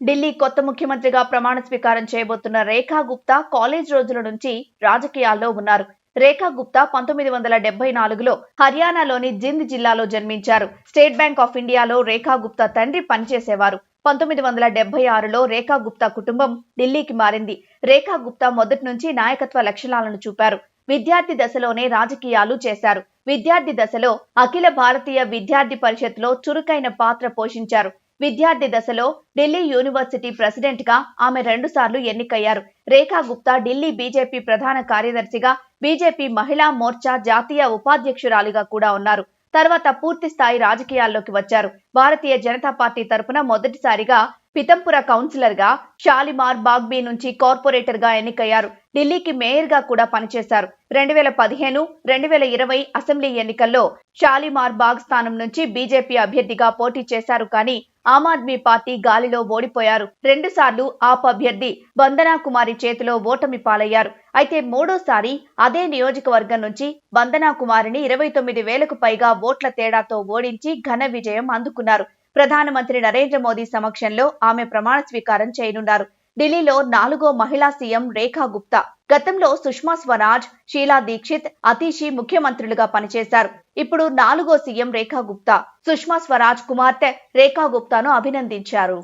ఢిల్లీ కొత్త ముఖ్యమంత్రిగా ప్రమాణ స్వీకారం చేయబోతున్న రేఖా గుప్తా కాలేజ్ రోజుల నుంచి రాజకీయాల్లో ఉన్నారు. రేఖా గుప్తా పంతొమ్మిది వందల డెబ్బై నాలుగులో హర్యానాలోని జింద్ జిల్లాలో జన్మించారు. స్టేట్ బ్యాంక్ ఆఫ్ ఇండియాలో రేఖా గుప్తా తండ్రి పనిచేసేవారు. పంతొమ్మిది వందల డెబ్బై ఆరులో రేఖా గుప్తా కుటుంబం ఢిల్లీకి మారింది. రేఖా గుప్తా మొదటి నుంచి నాయకత్వ లక్షణాలను చూపారు. విద్యార్థి దశలోనే రాజకీయాలు చేశారు. విద్యార్థి దశలో అఖిల భారతీయ విద్యార్థి పరిషత్లో చురుకైన పాత్ర పోషించారు. విద్యార్థి దశలో ఢిల్లీ యూనివర్సిటీ ప్రెసిడెంట్గా ఆమె రెండుసార్లు ఎన్నికయ్యారు. రేఖా గుప్తా ఢిల్లీ బీజేపీ ప్రధాన కార్యదర్శిగా బీజేపీ మహిళా మోర్చా జాతీయ ఉపాధ్యక్షురాలిగా కూడా ఉన్నారు. తర్వాత పూర్తి స్థాయి రాజకీయాల్లోకి వచ్చారు. భారతీయ జనతా పార్టీ తరపున మొదటిసారిగా పితంపుర కౌన్సిలర్గా షాలిమార్ బాగ్బీ నుంచి కార్పొరేటర్గా ఎన్నికయ్యారు. ఢిల్లీకి మేయర్గా కూడా పనిచేశారు. రెండు వేల పదిహేను రెండు వేల ఇరవై అసెంబ్లీ ఎన్నికల్లో షాలిమార్ బాగ్ స్థానం నుంచి బీజేపీ అభ్యర్థిగా పోటీ చేశారు కానీ ఆమ్ ఆద్మీ పార్టీ గాలిలో ఓడిపోయారు. రెండుసార్లు ఆప్ అభ్యర్థి వందనా కుమారి చేతిలో ఓటమి పాలయ్యారు. అయితే మూడోసారి అదే నియోజకవర్గం నుంచి వందనా కుమారిని ఇరవై తొమ్మిది వేలకు పైగా ఓట్ల తేడాతో ఓడించి ఘన విజయం అందుకున్నారు. ప్రధానమంత్రి నరేంద్ర మోదీ సమక్షంలో ఆమె ప్రమాణ స్వీకారం చేయనున్నారు. ఢిల్లీలో నాలుగో మహిళా సీఎం రేఖా గుప్తా. గతంలో సుష్మా స్వరాజ్ షీలా దీక్షిత్ అతీషి ముఖ్యమంత్రులుగా పనిచేశారు. ఇప్పుడు నాలుగో సీఎం రేఖా గుప్తా. సుష్మా స్వరాజ్ కుమార్తె రేఖా గుప్తాను అభినందించారు.